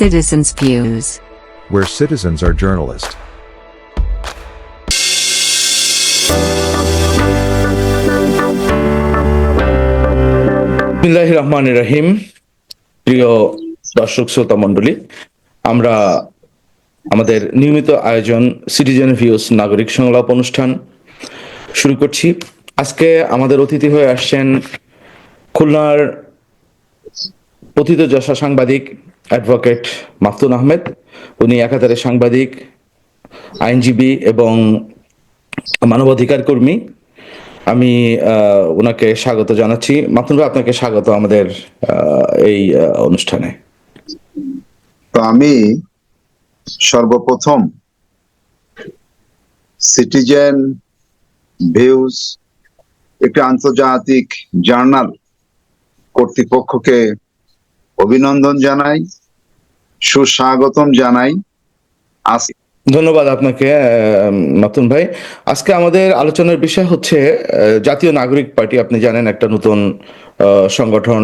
Citizens' Views. where citizens are journalists. বিসমিল্লাহির রহমান রহিম প্রিয় দর্শক শ্রোতা মণ্ডলী আমরা আমাদের নিয়মিত আয়োজন সিটিজেন ভিউস নাগরিক সংলাপ অনুষ্ঠান শুরু করছি আজকে আমাদের অতিথি হয়ে আসছেন খুলনার পতিত যশা সাংবাদিক অ্যাডভোকেট মাফতুন আহমেদ। উনি একাধারে সাংবাদিক, আইনজীবী এবং মানবাধিকার কর্মী। আমি ওনাকে স্বাগত জানাচ্ছি। মাতুন ভাই, আপনাকে স্বাগত আমাদের এই অনুষ্ঠানে। তো আমি সর্বপ্রথম সিটিজেন ভিউজ একটি আন্তর্জাতিক জার্নাল কর্তৃপক্ষকে অভিনন্দন জানাই। সুস্বাগতম জানাই। ধন্যবাদ আপনাকে মাতুন ভাই। আজকে আমাদের আলোচনার বিষয় হচ্ছে জাতীয় নাগরিক পার্টি আপনি জানেন একটা নতুন সংগঠন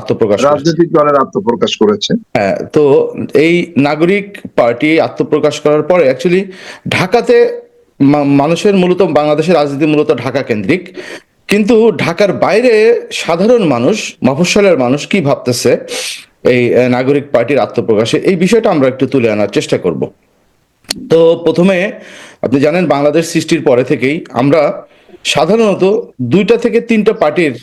আত্মপ্রকাশ। রাজনৈতিক দলের আত্মপ্রকাশ করেছে। হ্যাঁ তো এই নাগরিক পার্টি আত্মপ্রকাশ করার পরে অ্যাকচুয়ালি ঢাকাতে মানুষের মূলত বাংলাদেশের রাজনীতি মূলত ঢাকা কেন্দ্রিক। কিন্তু ঢাকার বাইরে সাধারণ মানুষ মফস্বলের মানুষ কি ভাবতেছে? এই নাগরিক পার্টির আত্মপ্রকাশে। এই বিষয়টা আমরা একটু তুলে আনার চেষ্টা করব। তো প্রথমে, আপনি জানেন বাংলাদেশ সৃষ্টির পরে থেকেই আমরা সাধারণত দুইটা থেকে তিনটা পার্টির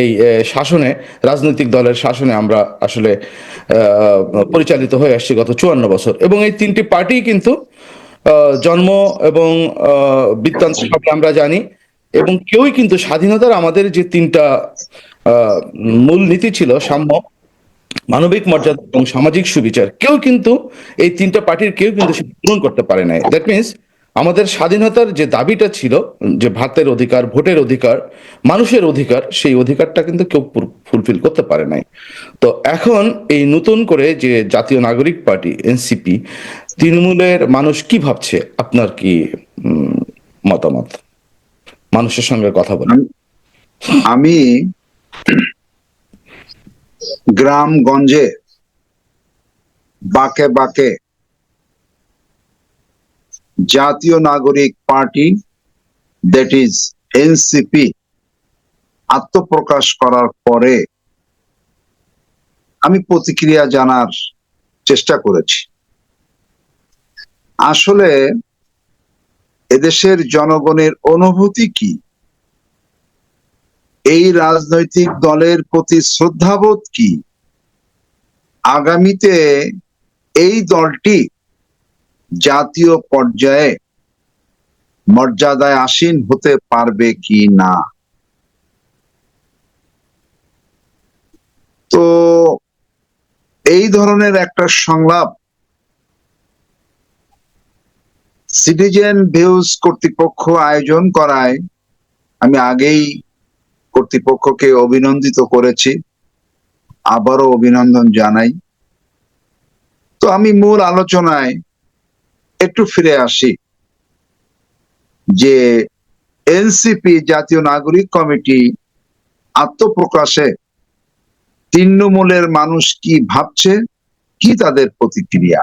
এই শাসনে, রাজনৈতিক দলের শাসনে আমরা আসলে পরিচালিত হয়ে আসছি গত চুয়ান্ন বছর। এবং এই তিনটি পার্টি কিন্তু জন্ম এবং বৃত্তান্ত আমরা জানি। এবং কেউই কিন্তু স্বাধীনতার আমাদের যে তিনটা মূল নীতি ছিল, সাম্য মানবিক মর্যাদা এবং সামাজিক সুবিচার। কেউ কিন্তু এই তিনটা পার্টির কেউ কিন্তু পূরণ করতে পারে নাই। দ্যাট মিনস আমাদের স্বাধীনতার যে দাবিটা ছিল, যে ভাতের অধিকার, ভোটের অধিকার, মানুষের অধিকার, সেই অধিকারটা কিন্তু কেউ ফুলফিল করতে পারে নাই। তো এখন এই নতুন করে যে জাতীয় নাগরিক পার্টি এনসিপি তৃণমূলের মানুষ কি ভাবছে? আপনার কি মতামত? মানুষের সঙ্গে কথা বলেন। আমি গ্রামগঞ্জে বাকে বাকে জাতীয় নাগরিক পার্টি দ্যাট ইজ এনসিপি আত্মপ্রকাশ করার পরে আমি প্রতিক্রিয়া জানার চেষ্টা করেছি। আসলে এদেশের জনগণের অনুভূতি কি? এই রাজনৈতিক দলের প্রতি শ্রদ্ধাবোধ কি? আগামীতে এই দলটি জাতীয় পর্যায়ে মর্যাদায় আসীন হতে পারবে কি না? তো এই ধরনের একটা সংলাপ সিটিজেন ভিউজ কর্তৃপক্ষ আয়োজন করায় আমি আগেই কর্তৃপক্ষকে অভিনন্দিত করেছি। আবারও অভিনন্দন জানাই। তো আমি মূল আলোচনায় একটু ফিরে আসি যে এনসিপি জাতীয় নাগরিক কমিটি আত্মপ্রকাশে তৃণমূলের মানুষ কি ভাবছে, কি তাদের প্রতিক্রিয়া?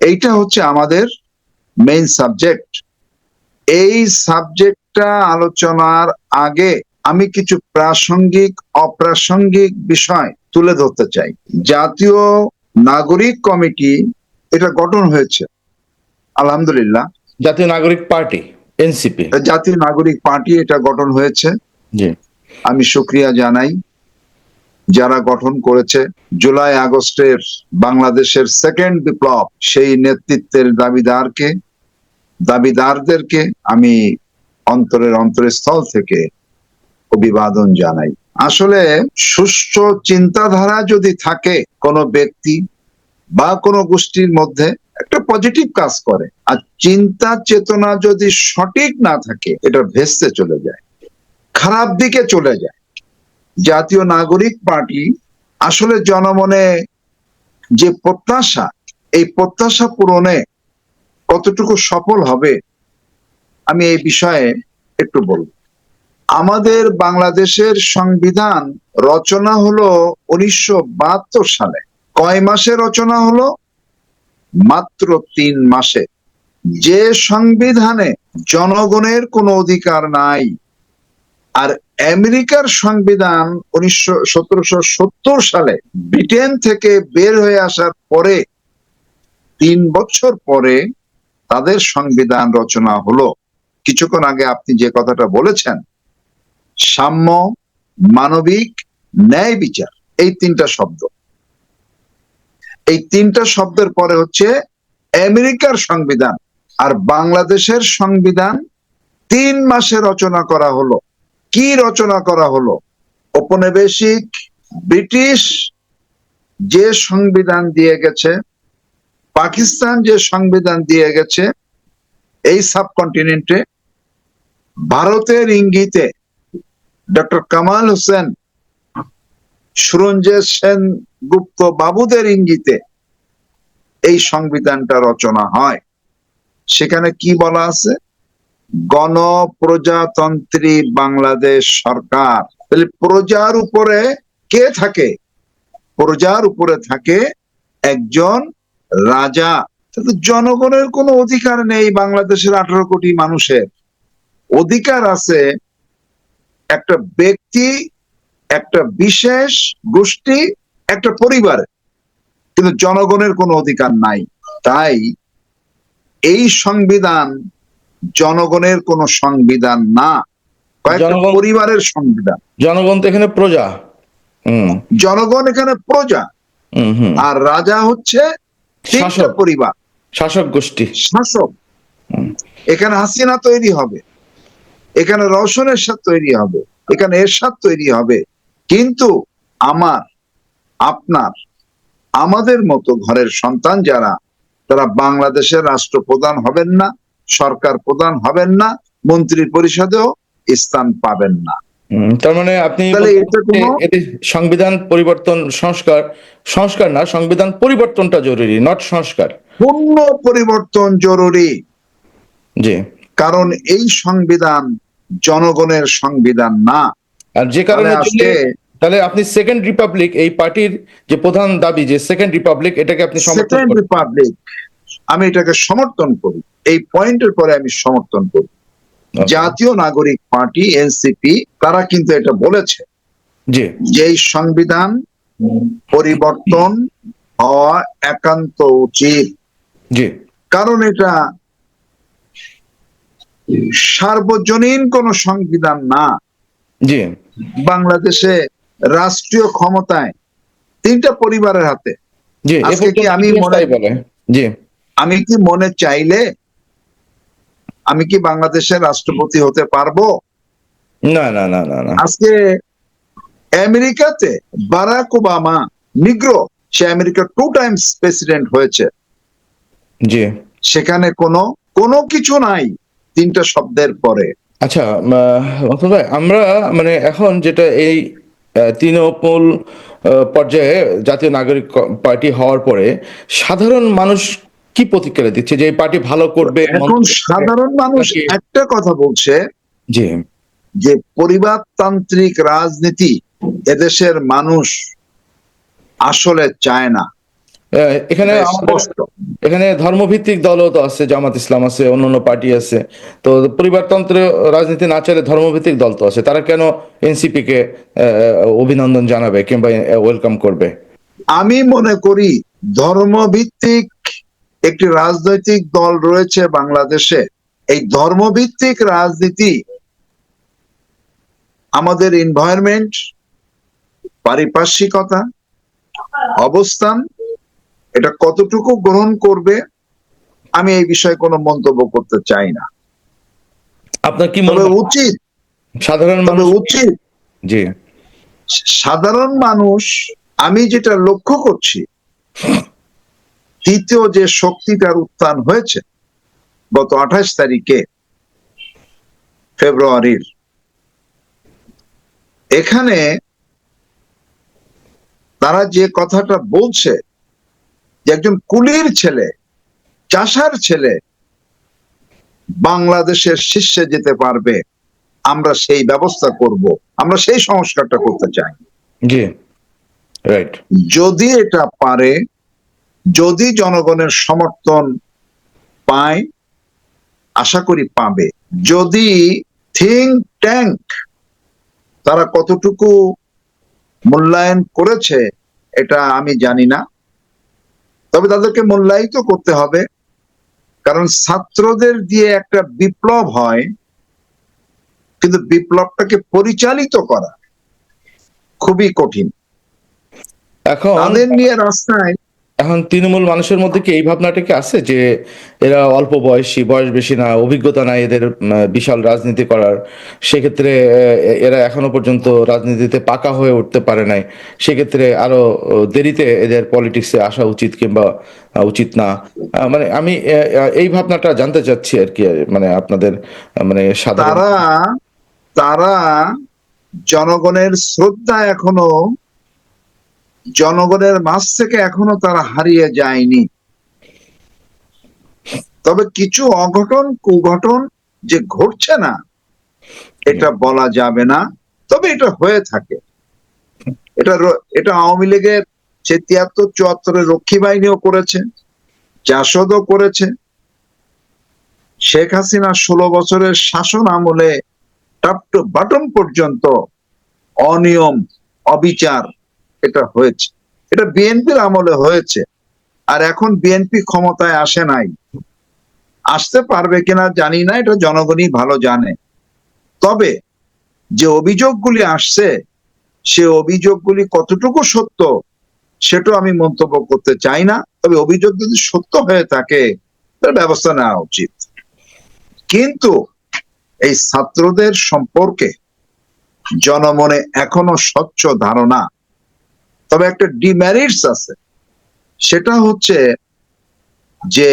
এইটা হচ্ছে আমাদের মেইন সাবজেক্ট এই সাবজেক্টটা আলোচনার আগে আমি কিছু প্রাসঙ্গিক অপ্রাসঙ্গিক বিষয় তুলে ধরতে চাই। জাতীয় নাগরিক কমিটি এটা গঠন হয়েছে। আলহামদুলিল্লাহ। জাতীয় নাগরিক পার্টি এনসিপি। জাতীয় নাগরিক পার্টি এটা গঠন হয়েছে। আমি সুক্রিয়া জানাই। যারা গঠন করেছে জুলাই আগস্টের বাংলাদেশের সেকেন্ড বিপ্লব সেই নেতৃত্বের দাবিদারকে দাবিদারদেরকে আমি অন্তরের অন্তরস্থল থেকে অভিবাদন জানাই। আসলে সুষ্ঠু চিন্তাধারা যদি থাকে কোনো ব্যক্তি বা কোনো গোষ্ঠীর মধ্যে, একটা পজিটিভ কাজ করে। আর চিন্তা চেতনা যদি সঠিক না থাকে, এটা ভেস্তে চলে যায়, খারাপ দিকে চলে যায়। জাতীয় নাগরিক পার্টি আসলে জনমনে যে প্রত্যাশা, এই প্রত্যাশা পূরণে কতটুকু সফল হবে আমি এই বিষয়ে একটু বলব। আমাদের বাংলাদেশের সংবিধান রচনা হলো উনিশশো বাহাত্তর সালে। কয় মাসে রচনা হলো? মাত্র তিন মাসে। যে সংবিধানে জনগণের কোনো অধিকার নাই, আর আমেরিকার সংবিধান উনিশশো সালে ব্রিটেন থেকে বের হয়ে আসার পরে, তিন বছর পরে তাদের সংবিধান রচনা হলো। কিছুক্ষণ আগে আপনি যে কথাটা বলেছেন, সাম্য, মানবিক, ন্যায় বিচার, এই তিনটা শব্দ। এই তিনটা শব্দের পরে হচ্ছে আমেরিকার সংবিধান আর বাংলাদেশের সংবিধান তিন মাসে রচনা করা হলো। কি রচনা করা হলো? ঔপনিবেশিক, ব্রিটিশ যে সংবিধান দিয়ে গেছে, পাকিস্তান যে সংবিধান দিয়ে গেছে এই সাবকন্টিনেন্টে ভারতের ইঙ্গিতে ডক্টর কামাল হোসেন সুরঞ্জয় সেন গুপ্ত বাবুদের ইঙ্গিতে এই সংবিধানটা রচনা হয়। সেখানে কি বলা আছে? গণপ্রজাতন্ত্রী বাংলাদেশ সরকার। তাহলে প্রজার উপরে কে থাকে? প্রজার উপরে থাকে একজন রাজা। তাহলে জনগণের কোনো অধিকার নেই বাংলাদেশের আঠারো কোটি মানুষের। অধিকার আছে একটা ব্যক্তি একটা বিশেষ গোষ্ঠী একটা পরিবার। কিন্তু জনগণের কোনো অধিকার নাই। তাই এই সংবিধান জনগণের কোনো সংবিধান না। পরিবারের সংবিধান। জনগণ তো এখানে প্রজা। জনগণ এখানে প্রজা। আর রাজা হচ্ছে। পরিবার। শাসক গোষ্ঠী। শাসক। এখানে হাসিনা তৈরি হবে। এখানে রওশনের সাথ তৈরি হবে। এখানে এরশাদ তৈরি হবে। কিন্তু আমার আপনার আমাদের মতো ঘরের সন্তান যারা তারা বাংলাদেশের রাষ্ট্রপ্রধান হবেন না সরকার প্রধান হবেন না মন্ত্রী পরিষদেও স্থান পাবেন না। তার মানে আপনি সংবিধান পরিবর্তন সংস্কার সংস্কার না সংবিধান পরিবর্তনটা জরুরি নট সংস্কার। পূর্ণ পরিবর্তন জরুরি। জি। কারণ এই সংবিধান জনগণের সংবিধান না। আর যে কারণে তাহলে আজকে তাহলে আপনি সেকেন্ড রিপাবলিক এই পার্টির যে প্রধান দাবি যে সেকেন্ড রিপাবলিক এটাকে আপনি সমর্থন সেকেন্ড রিপাবলিক আমি এটাকে সমর্থন করি। এই পয়েন্টের পরে আমি সমর্থন করি। জাতীয় নাগরিক পার্টি এনসিপি তারা কিন্তু এটা বলেছে। যে এই সংবিধান পরিবর্তন হওয়া একান্ত উচিত। জি। কারণ এটা সার্বজনীন কোন সংবিধান না। জি। বাংলাদেশে রাষ্ট্রীয় ক্ষমতায় তিনটা পরিবারের হাতে। আজকে কি আমি মনে- জি। আমি কি মনে চাইলে আমি কি বাংলাদেশের রাষ্ট্রপতি হতে পারব? না না না না না। আজকে আমেরিকাতে বারাক ওবামা নিগ্রো সে আমেরিকার টু টাইমস প্রেসিডেন্ট হয়েছে। জি। সেখানে কোনো কোনো কিছু নাই তিনটা শব্দের পরে। আচ্ছা ভাই আমরা মানে এখন যেটা এই তৃণমূল পর্যায়ে জাতীয় নাগরিক পার্টি হওয়ার পরে সাধারণ মানুষ কি প্রতিক্রিয়া দিচ্ছে যে এই পার্টি ভালো করবে এখন সাধারণ মানুষ একটা কথা বলছে যে যে পরিবারতান্ত্রিক রাজনীতি এদেশের মানুষ আসলে চায় না। এখানে এখানে ধর্মভিত্তিক দলও তো আছে জামাত ইসলাম আছে অন্যান্য পার্টি আছে। তো পরিবারতন্ত্র রাজনীতি না চাইলে ধর্মভিত্তিক দল তো আছে। তারা কেন এনসিপি কে অভিনন্দন জানাবে কিংবা ওয়েলকাম করবে? আমি মনে করি ধর্মভিত্তিক একটি রাজনৈতিক দল রয়েছে বাংলাদেশে। এই ধর্মভিত্তিক রাজনীতি আমাদের এনভায়রনমেন্ট পারিপার্শ্বিকতা অবস্থান এটা কতটুকু গ্রহণ করবে আমি এই বিষয়ে কোনো মন্তব্য করতে চাই না। আপনার কি মনে উচিত। সাধারণ মানুষ উচিত। জি। সাধারণ মানুষ আমি যেটা লক্ষ্য করছি দ্বিতীয় যে শক্তিটার উত্থান হয়েছে গত আঠাশ তারিখে ফেব্রুয়ারির। এখানে তারা যে কথাটা বলছে যে একজন কুলির ছেলে চাষার ছেলে বাংলাদেশের শীর্ষে যেতে পারবে আমরা সেই ব্যবস্থা করব আমরা সেই সংস্কারটা করতে চাই। জি রাইট যদি এটা পারে যদি জনগণের সমর্থন পায় আশা করি পাবে। যদি থিঙ্ক ট্যাঙ্ক তারা কতটুকু মূল্যায়ন করেছে এটা আমি জানি না। তবে তাদেরকে মূল্যায়িত করতে হবে কারণ ছাত্রদের দিয়ে একটা বিপ্লব হয় কিন্তু বিপ্লবটাকে পরিচালিত করা খুবই কঠিন। এখন তাদের নিয়ে রাস্তায় এখন তৃণমূল মানুষের মধ্যে কি এই ভাবনাটা কি আছে যে এরা অল্প বয়সী, বয়স বেশি না, অভিজ্ঞতা নাই এদের বিশাল রাজনীতি করার? সেক্ষেত্রে এরা এখনও পর্যন্ত রাজনীতিতে পাকা হয়ে উঠতে পারে নাই। সেক্ষেত্রে আরও দেরিতে এদের পলিটিক্সে আসা উচিত কিংবা উচিত না। মানে আমি এই ভাবনাটা জানতে চাচ্ছি আর কি মানে আপনাদের মানে তারা তারা জনগণের শ্রদ্ধা এখনও জনগণের মাঝ থেকে এখনও তারা হারিয়ে যায়নি। তবে কিছু অঘটন, কুঘটন যে ঘটছে না, এটা বলা যাবে না। তবে এটা হয়ে থাকে। এটা এটা আওয়ামী লীগের সে তিয়াত্তর চুয়াত্তরের রক্ষী বাহিনীও করেছে, জাসদও করেছে। শেখ হাসিনা ষোলো বছরের শাসন আমলে টপ টু বাটন পর্যন্ত অনিয়ম, অবিচার এটা হয়েছে। এটা বিএনপির আমলে হয়েছে। আর এখন বিএনপি ক্ষমতায় আসে নাই। আসতে পারবে কিনা জানি না, এটা জনগণই ভালো জানে। তবে যে অভিযোগগুলি আসছে, সে অভিযোগগুলি কতটুকু সত্য, সেটাও আমি মন্তব্য করতে চাই না। তবে অভিযোগ যদি সত্য হয়ে থাকে, তার ব্যবস্থা নেওয়া উচিত। কিন্তু এই ছাত্রদের সম্পর্কে জনমনে এখনও স্বচ্ছ ধারণা তবে একটা ডিমেরিটস আছে। সেটা হচ্ছে যে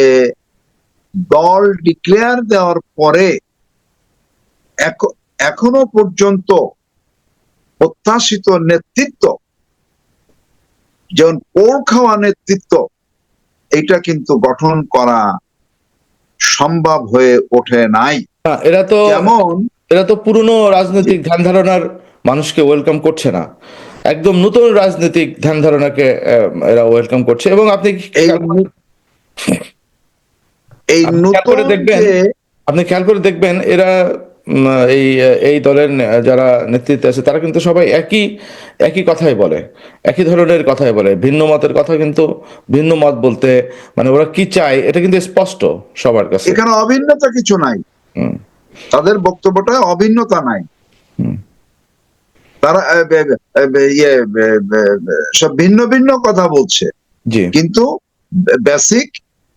দল ডিক্লেয়ার দেওয়ার পরে এখ- এখনও পর্যন্ত প্রত্যাশিত নেতৃত্ব যেমন পোল খাওয়া নেতৃত্ব এটা কিন্তু গঠন করা সম্ভব হয়ে ওঠে নাই। এরা তো এমন এরা তো পুরনো রাজনৈতিক ধ্যান ধারণার মানুষকে ওয়েলকাম করছে না। একদম নতুন রাজনৈতিক ধ্যান ধারণাকে এরা ওয়েলকাম করছে এবং আপনি এই নতুন দেখবেন, আপনি খেয়াল করে দেখবেন এরা এই এই দলের যারা নেতৃত্বে আছে তারা কিন্তু সবাই একই একই কথাই বলে একই ধরনের কথাই বলে ভিন্ন মতের কথা কিন্তু ভিন্ন মত বলতে মানে ওরা কি চায় এটা কিন্তু স্পষ্ট সবার কাছে। এখানে অভিন্নতা কিছু নাই। হুম, তাদের বক্তব্যটা অভিন্নতা নাই। হুম। তারা ইয়ে সব ভিন্ন ভিন্ন কথা বলছে। কিন্তু বেসিক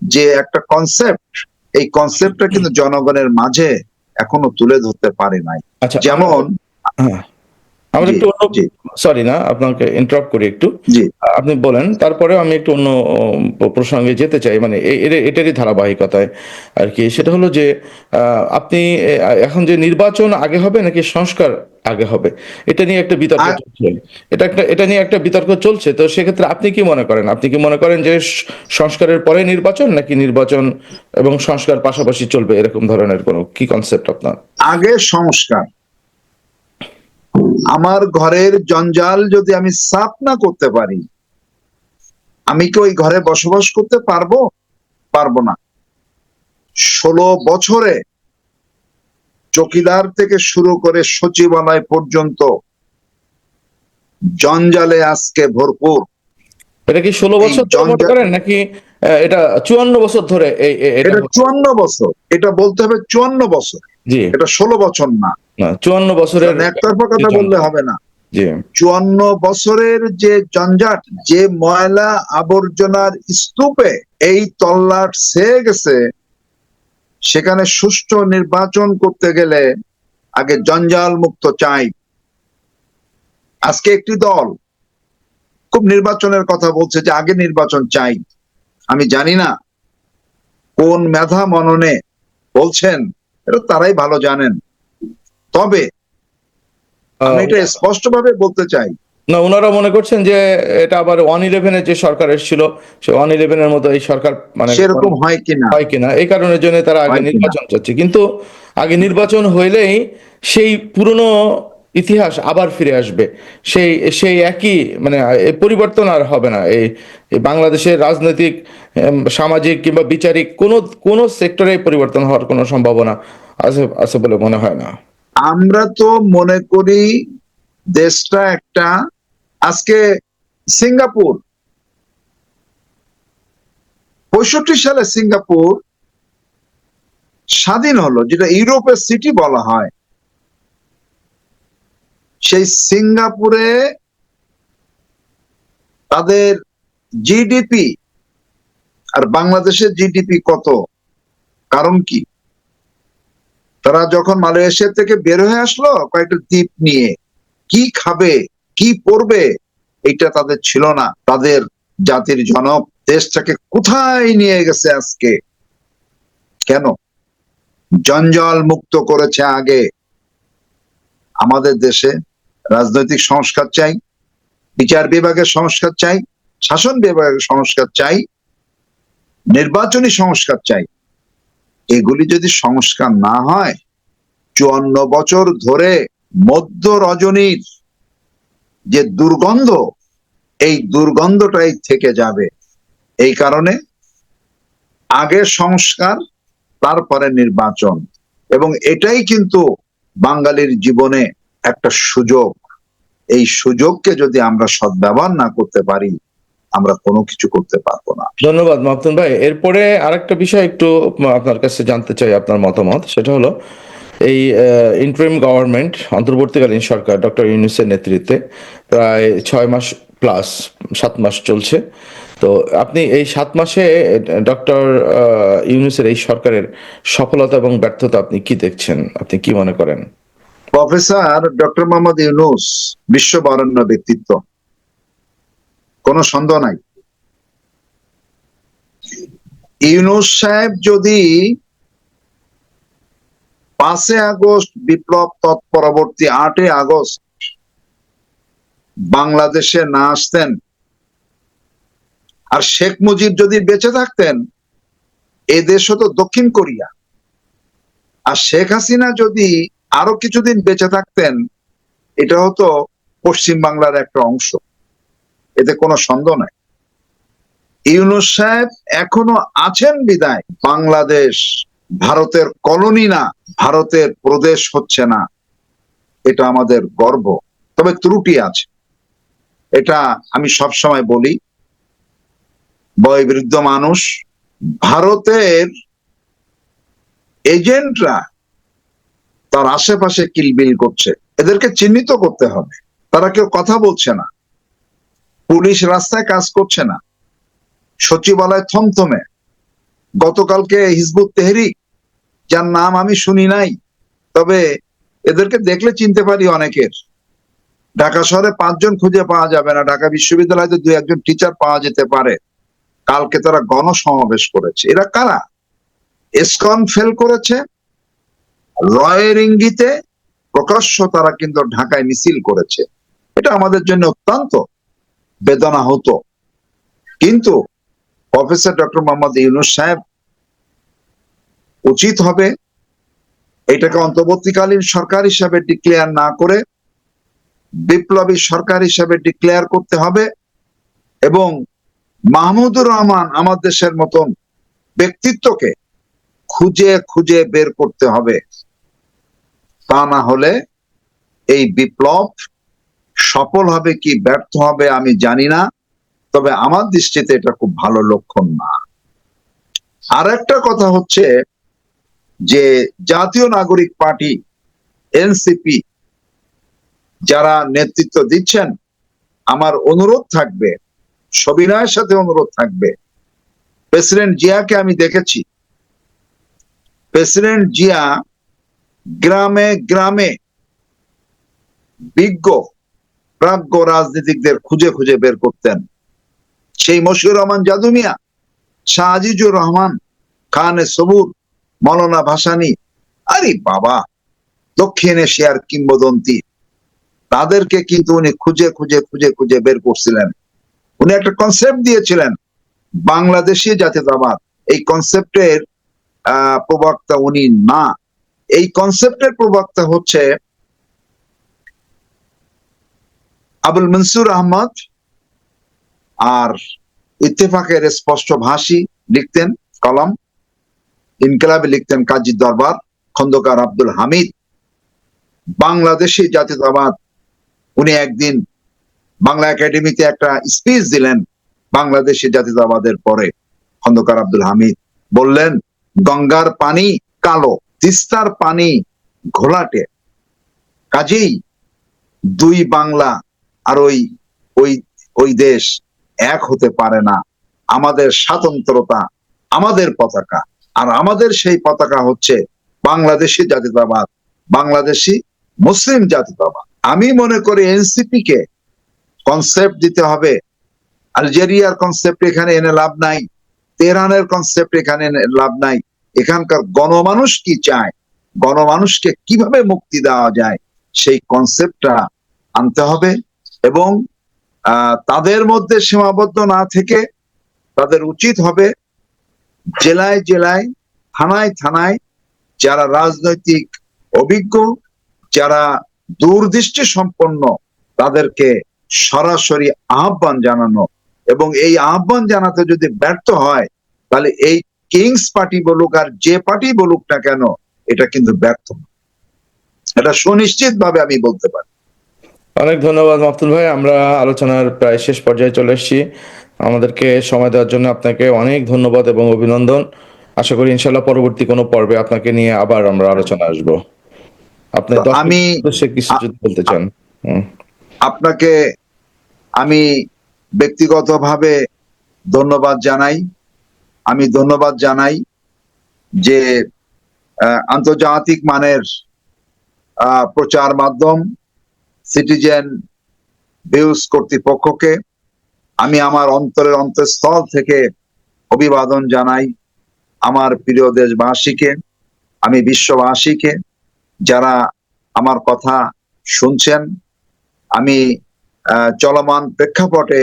যে একটা কনসেপ্ট এই কনসেপ্টটা কিন্তু জনগণের মাঝে এখনও তুলে ধরতে পারে নাই। আচ্ছা। যেমন হ্যাঁ। আমরা একটু অন্য সরি না আপনাকে ইন্টারাপ্ট করি একটু। আপনি বলেন তারপরে আমি একটু অন্য প্রসঙ্গে যেতে চাই মানে এটারই ধারাবাহিকতায় আর কি। সেটা হলো যে আপনি এখন যে নির্বাচন আগে হবে নাকি সংস্কার আগে হবে? এটা নিয়ে একটা বিতর্ক চলছে। এটা একটা এটা নিয়ে একটা বিতর্ক চলছে। তো সেক্ষেত্রে আপনি কি মনে করেন? আপনি কি মনে করেন যে সংস্কারের পরে নির্বাচন নাকি নির্বাচন এবং সংস্কার পাশাপাশি চলবে? এরকম ধরনের কোনো কি কনসেপ্ট আপনার? আগে সংস্কার। আমার ঘরের জঞ্জাল যদি আমি সাফ না করতে পারি আমি কি ওই ঘরে বসবাস করতে পারব? পারব না। ষোলো বছরে চকিদার থেকে শুরু করে সচিবালয় পর্যন্ত জঞ্জালে আজকে ভরপুর। এটা কি ষোলো বছর করেন নাকি এটা চুয়ান্ন বছর ধরে এটা চুয়ান্ন বছর। এটা বলতে হবে চুয়ান্ন বছর। জি। এটা ষোলো বছর না। চুয়ান্ন বছরের একতরফা কথা বললে হবে না। চুয়ান্ন বছরের যে জঞ্জাট যে ময়লা আবর্জনার স্তূপে এই তল্লাট সেয়ে গেছে সেখানে সুষ্ঠু নির্বাচন করতে গেলে আগে জঞ্জাল মুক্ত চাই। আজকে একটি দল খুব নির্বাচনের কথা বলছে যে আগে নির্বাচন চাই। আমি জানি না কোন মেধা মননে বলছেন এটা তারাই ভালো জানেন। তবে আমি এটা স্পষ্ট ভাবে বলতে চাই। না ওনারা মনে করছেন যে এটা আবার ওয়ান ইলেভেনের যে সরকার এসেছিল সে ওয়ান ইলেভেনের মতো এই সরকার মানে সেরকম হয় কিনা? হয় কিনা? এই কারণের জন্য তারা আগে নির্বাচন চাচ্ছে। কিন্তু আগে নির্বাচন হইলেই সেই পুরনো ইতিহাস আবার ফিরে আসবে। সেই সেই একই মানে পরিবর্তন আর হবে না। এই বাংলাদেশের রাজনৈতিক সামাজিক কিংবা বিচারিক কোনো কোনো সেক্টরে পরিবর্তন হওয়ার কোনো সম্ভাবনা আছে আছে বলে মনে হয় না। আমরা তো মনে করি দেশটা একটা, আজকে সিঙ্গাপুর, পঁয়ষট্টি সালে সিঙ্গাপুর স্বাধীন হলো, যেটা ইউরোপের সিটি বলা হয়। সেই সিঙ্গাপুরে তাদের জিডিপি আর বাংলাদেশের জিডিপি কত? কারণ কি? তারা যখন মালয়েশিয়া থেকে বের হয়ে আসলো কয়েকটা দ্বীপ নিয়ে, কি খাবে, কি পরবে, এটা তাদের ছিল না। তাদের জাতির জনক দেশটাকে কোথায় নিয়ে গেছে আজকে? কেন? জঞ্জল মুক্ত করেছে আগে আমাদের দেশে। রাজনৈতিক সংস্কার চাই, বিচার বিভাগের সংস্কার চাই, শাসন বিভাগের সংস্কার চাই, নির্বাচনী সংস্কার চাই। এগুলি যদি সংস্কার না হয়, চুয়ান্ন বছর ধরে মধ্য রজনীর যে দুর্গন্ধ, এই দুর্গন্ধটাই থেকে যাবে। এই কারণে আগে সংস্কার, তারপরে নির্বাচন। এবং এটাই কিন্তু বাঙালির জীবনে একটা সুযোগ। এই সুযোগকে যদি আমরা সদ্ব্যবহার না করতে পারি, আমরা কোনো কিছু করতে পারব না। ধন্যবাদ মাহতুন ভাই। এরপরে আরেকটা বিষয় একটু আপনার কাছে জানতে চাই আপনার মতামত। সেটা হলো এই ইন্টারিম গভর্নমেন্ট অন্তর্বর্তীকালীন সরকার, ডক্টর ইউনুসের নেতৃত্বে প্রায় ছয় মাস প্লাস সাত মাস চলছে। তো আপনি এই সাত মাসে, ডক্টর ইউনুসের এই সরকারের সফলতা এবং ব্যর্থতা আপনি কি দেখছেন? আপনি কি মনে করেন? প্রফেসর ডক্টর মোহাম্মদ ইউনুস বিশ্ববরণ্য ব্যক্তিত্ব। কোনো সন্দেহ নাই। ইউনুস সাহেব যদি পাঁচে আগস্ট বিপ্লব তৎপরবর্তী আটই আগস্ট বাংলাদেশে না আসতেন আর শেখ মুজিব যদি বেঁচে থাকতেন, এ দেশ হতো দক্ষিণ কোরিয়া। আর শেখ হাসিনা যদি আরও কিছুদিন বেঁচে থাকতেন, এটা হতো পশ্চিম বাংলার একটা অংশ। এতে কোনো সন্দেহ নাই। ইউনুস সাহেব এখনও আছেন বিদায়। বাংলাদেশ ভারতের কলোনি না, ভারতের প্রদেশ হচ্ছে না। এটা আমাদের গর্ব। তবে ত্রুটি আছে। এটা আমি সব সময় বলি, বয়বৃদ্ধ মানুষ, ভারতের এজেন্টরা তার আশেপাশে কিলবিল করছে। এদেরকে চিহ্নিত করতে হবে। তারা কেউ কথা বলছে না। পুলিশ রাস্তায় কাজ করছে না। সচিবালয় থমথমে। গতকালকে হিজবুত তেহরিক, যার নাম আমি শুনি নাই, তবে এদেরকে দেখলে চিনতে পারি অনেকের। ঢাকা শহরে পাঁচজন খুঁজে পাওয়া যাবে না। ঢাকা বিশ্ববিদ্যালয়তে দুই একজন টিচার পাওয়া যেতে পারে। কালকে তারা গণসমাবেশ করেছে। এরা কারা? এসকন ফেল করেছে। রয়ের ইঙ্গিতে প্রকাশ্য তারা কিন্তু ঢাকায় মিছিল করেছে। এটা আমাদের জন্য অত্যন্ত বেদনা হতো কিন্তু প্রফেসর ডক্টর মোহাম্মদ ইউনুস সাহেব উচিত হবে এটাকে অন্তর্বর্তীকালীন সরকার হিসাবে ডিক্লেয়ার না করে বিপ্লবী সরকার হিসাবে ডিক্লেয়ার করতে হবে এবং মাহমুদুর রহমান আমার দেশের মতন ব্যক্তিত্বকে খুঁজে খুঁজে বের করতে হবে। তা না হলে এই বিপ্লব সফল হবে কি ব্যর্থ হবে আমি জানি না, তবে আমার দৃষ্টিতে এটা খুব ভালো লক্ষণ না। আর একটা কথা হচ্ছে যে জাতীয় নাগরিক পার্টি, এনসিপি, যারা নেতৃত্ব দিচ্ছেন, আমার অনুরোধ থাকবে, সবিনয়ের সাথে অনুরোধ থাকবে। প্রেসিডেন্ট জিয়াকে আমি দেখেছি। প্রেসিডেন্ট জিয়া গ্রামে গ্রামে বিজ্ঞ প্রাজ্ঞ রাজনীতিকদের খুঁজে খুঁজে বের করতেন। সেই মশিউর রহমান জাদুমিয়া শাহ আজিজুর রহমান, খানে সবুর, মৌলানা ভাসানি, আরে বাবা, দক্ষিণ এশিয়ার কিংবদন্তি। তাদেরকে কিন্তু উনি খুঁজে খুঁজে খুঁজে খুঁজে বের করছিলেন। উনি একটা কনসেপ্ট দিয়েছিলেন, বাংলাদেশি জাতীয়তাবাদ। এই কনসেপ্টের প্রবক্তা উনি না। এই কনসেপ্টের প্রবক্তা হচ্ছে আবুল মনসুর আহমদ আর ইত্তেফাকের স্পষ্ট ভাষী লিখতেন কলম, ইনকলাবে লিখতেন কাজী দরবার, খন্দকার আব্দুল হামিদ। বাংলাদেশি জাতীয়তাবাদ উনি একদিন বাংলা একাডেমিতে একটা স্পিচ দিলেন বাংলাদেশি জাতীয়তাবাদের পরে। খন্দকার আব্দুল হামিদ বললেন, গঙ্গার পানি কালো। তিস্তার পানি ঘোলাটে। কাজেই দুই বাংলা আর ওই ওই ওই দেশ এক হতে পারে না। আমাদের স্বাতন্ত্রতা, আমাদের পতাকা। আর আমাদের সেই পতাকা হচ্ছে বাংলাদেশি জাতীয়তাবাদ বাংলাদেশি মুসলিম জাতীয়তাবাদ আমি মনে করি এনসিপি কে কনসেপ্ট দিতে হবে। আলজেরিয়ার কনসেপ্ট এখানে এনে লাভ নাই, তেহরানের কনসেপ্ট এখানে এনে লাভ নাই। এখানকার গণমানুষ কি চায়? গণমানুষকে কীভাবে মুক্তি দেওয়া যায়? সেই কনসেপ্টটা আনতে হবে এবং তাদের মধ্যে সীমাবদ্ধ না থেকে তাদের উচিত হবে জেলায় জেলায়, থানায় থানায় যারা রাজনৈতিক অভিজ্ঞ, যারা দূরদৃষ্টি সম্পন্ন, তাদেরকে সরাসরি আহ্বান জানানো এবং এই আহ্বান জানাতে যদি ব্যর্থ হয়, তাহলে এই কিংস পার্টি বলুক আর যে পার্টি বলুক না কেন এটা কিন্তু ব্যর্থ। এটা সুনিশ্চিত ভাবে আমি বলতে পারি। অনেক ধন্যবাদ মাহতুল ভাই আমরা আলোচনার প্রায় শেষ পর্যায়ে চলে এসেছি। আমাদেরকে সময় দেওয়ার জন্য আপনাকে অনেক ধন্যবাদ এবং অভিনন্দন। আশা করি ইনশাল্লাহ পরবর্তী কোনো পর্বে আপনাকে নিয়ে আবার আমরা আলোচনা আসব। আপনি তো আমি- কিছু বলতে চান। আপনাকে আমি ব্যক্তিগতভাবে ধন্যবাদ জানাই। আমি ধন্যবাদ জানাই যে আন্তর্জাতিক মানের প্রচার মাধ্যম সিটিজেন ভিউজ কর্তৃপক্ষকে আমি আমার অন্তরের অন্তঃস্থল থেকে অভিবাদন জানাই আমার প্রিয় দেশবাসীকে, আমি বিশ্ববাসীকে যারা আমার কথা শুনছেন। আমি চলমান প্রেক্ষাপটে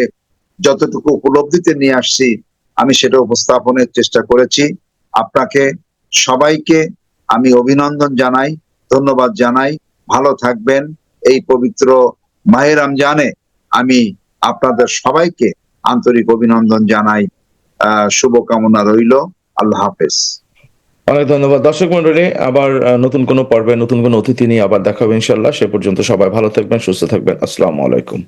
যতটুকু উপলব্ধিতে নিয়ে আসছি আমি সেটা উপস্থাপনের চেষ্টা করেছি। আপনাকে সবাইকে আমি অভিনন্দন জানাই, ধন্যবাদ জানাই। ভালো থাকবেন। এই পবিত্র মাহে রমজানে আমি আপনাদের সবাইকে আন্তরিক অভিনন্দন জানাই। শুভকামনা রইল। আল্লাহ হাফেজ। অনেক ধন্যবাদ। দর্শক মন্ডলী আবার নতুন কোনো পর্বে নতুন কোনো অতিথি নিয়ে আবার দেখা হবে ইনশাল্লাহ সে পর্যন্ত সবাই ভালো থাকবেন, সুস্থ থাকবেন। আসসালামু আলাইকুম।